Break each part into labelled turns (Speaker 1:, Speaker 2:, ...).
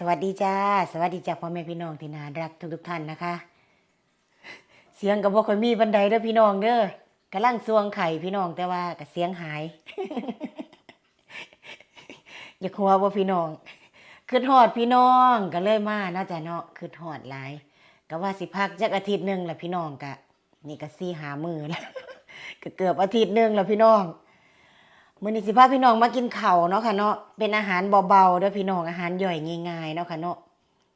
Speaker 1: สวัสดีจ้า สวัสดีจ้าพ่อแม่พี่น้องที่น่ารักทุกทุกท่านนะคะ เสียงกับบ่ค่อยมีบันไดเด้อพี่น้องเด้อกำลังสวงไข่พี่น้องแต่ว่าก็เสียงหาย อย่าคัวว่าพี่น้องคือหอดพี่น้องก็เลยมาเนาจะเนาะคือหอดหลายก็ว่าสิพักจักอาทิตย์หนึ่งแหละพี่น้องกะ นี่ก็สี่หามือแล้วก็เกือบอาทิตย์หนึ่งแล้วพี่น้อง มื้อนี้สิพาพี่น้องมากินข้าวเนาะค่ะเนาะเป็นอาหารเบาๆเด้อพี่น้องอาหารย่อยง่ายๆเนาะค่ะเนาะ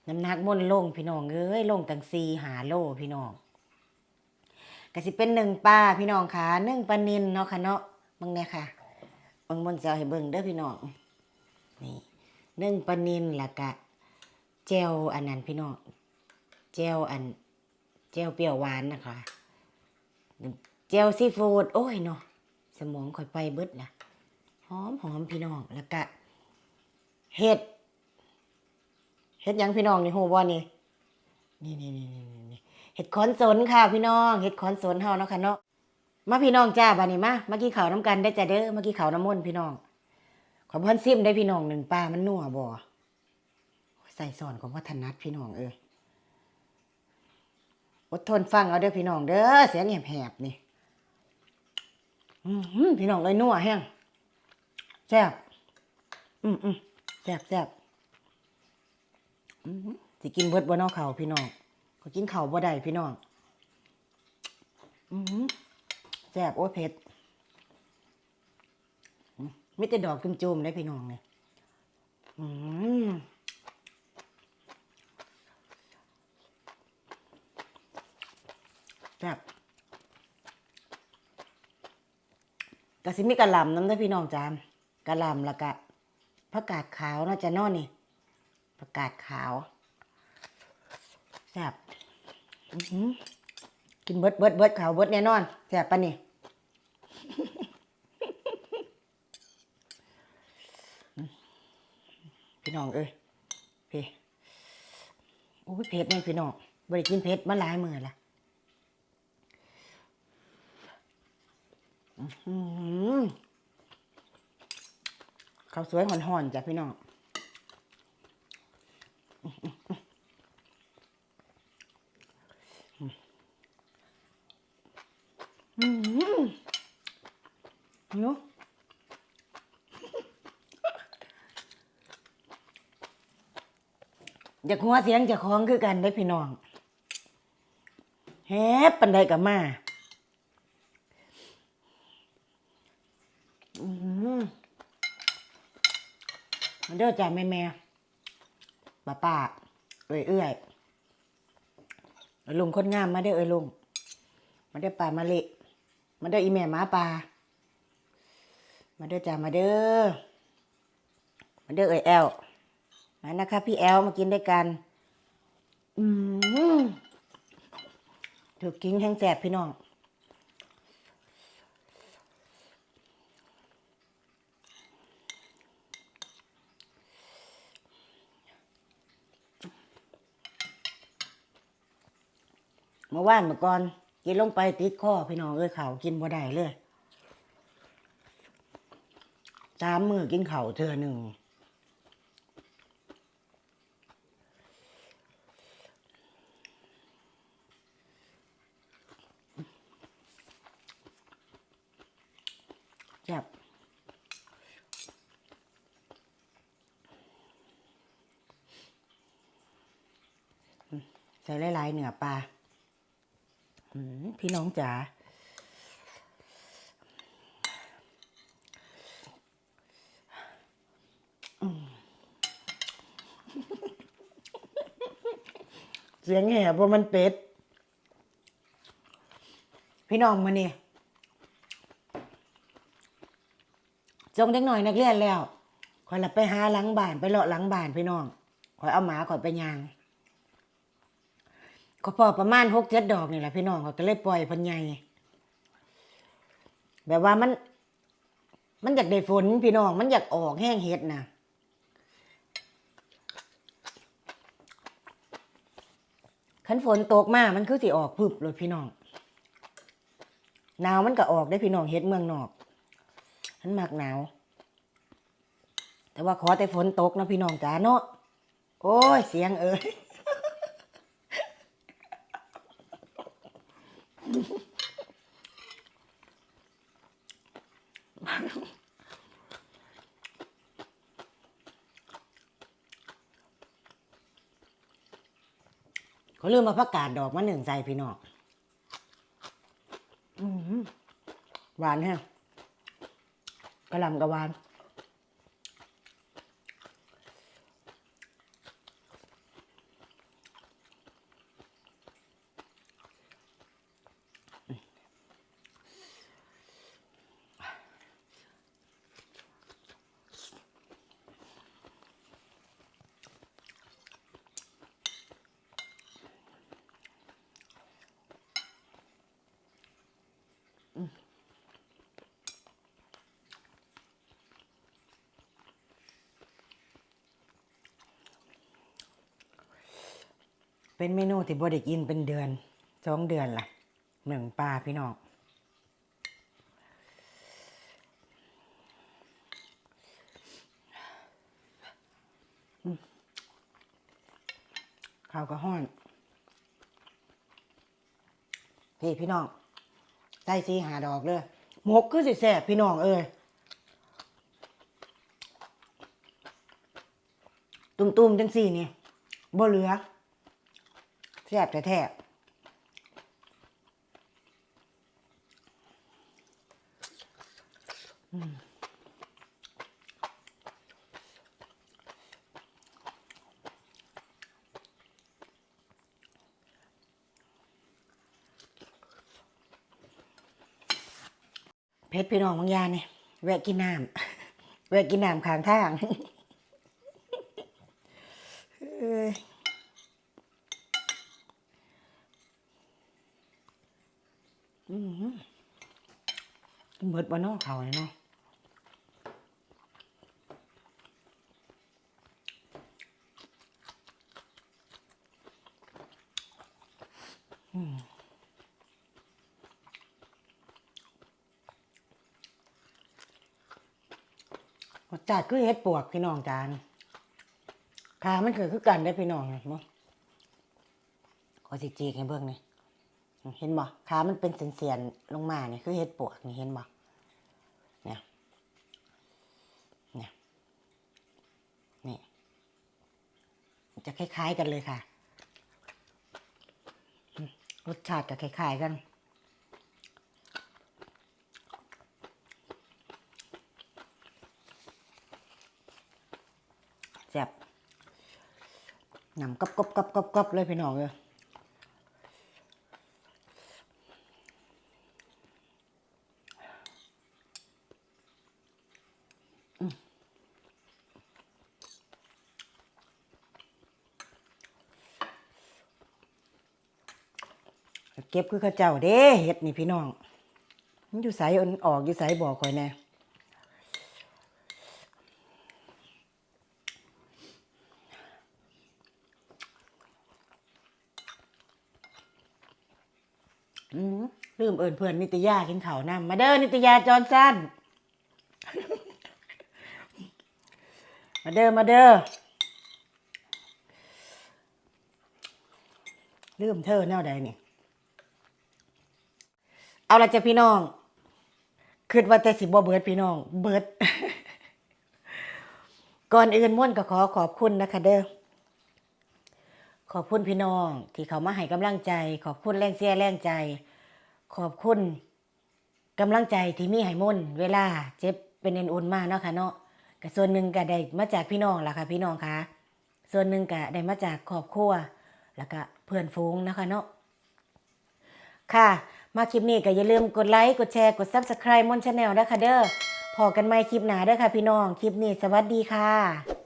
Speaker 1: น้ำหนักม่นลงพี่น้องเอ้ยลงตั้ง4หาโลพี่น้องก็สิเป็นหนึ่งปลาพี่น้องค่ะหนึ่งปลานินเนาะค่ะเนาะมึงเนี่ยค่ะเบิ่งบนเสาให้เบิ่งเด้อพี่น้องนี่หนึ่งปลานินล้วก็แจ่วอันนั้นพี่น้องแจ่วอันแจ่วเปรี้ยวหวานนะคะแจ่วซีฟู้ดโอ้ยเนาะสมองค่อยไปเบิดนะ อมหอมพี่น้องแล้วก็เห็ดเห็ดยังพี่น้องนี่โหบ่นี่นี่นี่นี่นี่นี่เห็ดขอนสนค่ะพี่น้องเห็ดขอนสนเฮาเนาะค่ะเนาะมาพี่น้องจ้าบัดนี้มามากินข้าวน้ำกันได้จ้ะเด้อมากินข้าวน้ำมนต์พี่น้องขอเพิ่นซิมได้พี่น้องหนึ่งปลามันนัวบ่ใส่ซอนของวัฒนัดพี่น้องเอ้ยอดทนฟังเอาเด้อพี่น้องเด้อเสียงแหบๆนี่พี่น้องเลยนัวแห้ง แซ่บอืมอืมแซ่บแซ่บอืมสิกินเบิดบ่เนอกเขาวพี่น้องก็กินข้าวบ่ได้พี่น้องอืมแซ่บโอ้ยเผ็ดอืมมีแต่ดอกจุ่มๆเลยพี่น้องเนี่ยอืมแซ่บกะสิมีกะหล่ำน้ำเด้อพี่น้องจาม กะหล่ำแล้วก็ผักกาดขาวเนาจะนอนนี่ผักกาดขาวแซ่บกินเบิดเบิดเบิดขาวเบิดแน่นอนแซ่บปะนี่พี่น้องเอ้ยเพ่โอ้ยเผ็ดเนี่ยพี่น้องบริกินเผ็ดมาหลายมือละอื้อ ข้าวสวยห่อนๆจ้ะพี่น้องอืมเนาะอยากหัวเสียงจะคล้องคือกันได้พี่น้องแฮบปันใดกับมาอืมมา เด้อจ้าแม่แม่ป้าป้าเอ้ยเอ้ยเอ้ยลุงคนงามมาเด้อเอ้ยลุงมาเด้อป่ามาเละมาเด้ออีแม่หมาป่ามาเด้อจ้ามาเด้อมาเด้อเอ้ยแอลมานะคะ พี่แอลมากินด้วยกันอืมถูกกิ้งแห้งแสบพี่น้อง เมื่อวานเมื่อก่อน กินลงไปติดคอพี่น้องเอ้ยเขากินบ่ได้เลยสามมือกินเข่าเธอหนึ่งจับใส่หลายๆเนื้อปลา พี่น้องจ๋าเสียงแหบว่ามันเป็ด พี่น้องมาเนี่ยจงเด็กหน่อยนักเรียนแล้วคอยหลับไปหาหลังบ้านไปเลาะหลังบ้านพี่น้องคอยเอาหมาคอยไปยาง ก็พอประมาณหกเจ็ดดอกนี่แหละพี่น้องเขาก็เลยปล่อยพันใหญ่แบบว่ามัน มันอยากได้ฝนพี่น้อง มันอยากออกแห้งเห็ดนะขันฝนตกมามันคือสิออกพึบเลยพี่น้องหนาวมันก็ออกได้พี่น้องเห็ดเมืองนอกฉันมักหนาว แต่ว่าขอแต่ฝนตกนะพี่น้องจ๋าเนาะโอ้ยเสียงเอ้ย เขาลืมมาประกาศดอกมาหนึ่งใจพี่น้องอื้อหือหวานแฮะกระหลำกระวาน เป็นเมนูที่บ่ได้กินเป็นเดือนสองเดือนละหนึ่งปลาพี่น้องข้าวก็ห้อน พี่พี่น้องใส่สีหาดอกเลยหมกคือสิแสบพี่น้องเอ้ยตุ่มๆจังสี่นี่บ่เหลือ แซ่บแท้ๆอืมเพชรพี่น้องบางยางนี่ยแวะกินน้ำแวะกินน้ำข้างทาง เอ้ย อืม เบิดบ่เนอกเขาเลยเนาะอืมรสชาติคือเฮ็ดปวกพี่น้องจานขามันคือคือกันได้พี่น้องเห็นบ่ขอสิจีกให้เบิ่งนี่เห็นบ่ขามันเป็นเสียนๆลงมาเนี่ยคือเห็ดปวกนี่เห็นบ่เนี่ย เนี่ย นี่มัน จะคล้าย ๆ กันเลยค่ะ รสชาติก็คล้าย ๆ กันแซ่บนำกรอบกรอบกบกบกบเลยพี่น้องเลย เก็บคือข้าเจ้าเด้เฮ็ดนี่พี่น้อง มันอยู่ไสอันออกอยู่สบอกข่อคอยแน่ลืมเอินเพื่อนนิตยากินข้าวนำมาเด้อนิตยาจอนสั้นมาเด้อมาเด้อลืมเธอแนวใดนี่ เอาละจ้ะพี่น้องคิดว่าแต่สิบ่เบิดพี่น้อง เบิด ก่อนอื่นม่วนก็ขอขอบคุณนะคะ เด้อขอบคุณพี่น้อง ที่เขามาให้กำลังใจ ขอบคุณแรงเสียแรงใจ ขอบคุณกำลังใจที่มีให้ม่นเวลา เจ็บเป็นเอ็นอุ่นมากเนาะค่ะเนาะก็ส่วนหนึ่งก็ได้มาจากพี่น้องล่ะค่ะ พี่น้องค่ะ ส่วนหนึ่งก็ได้มาจากครอบครัวแล้วก็เพื่อนฝูงนะคะเนาะค่ะ มาคลิปนี้ก็อย่าลืมกดไลค์กดแชร์กด Subscribe มอนชาแนลด้วยค่ะเด้อพอกันใหม่คลิปหน้าเด้อค่ะพี่น้อง คลิปนี้สวัสดีค่ะ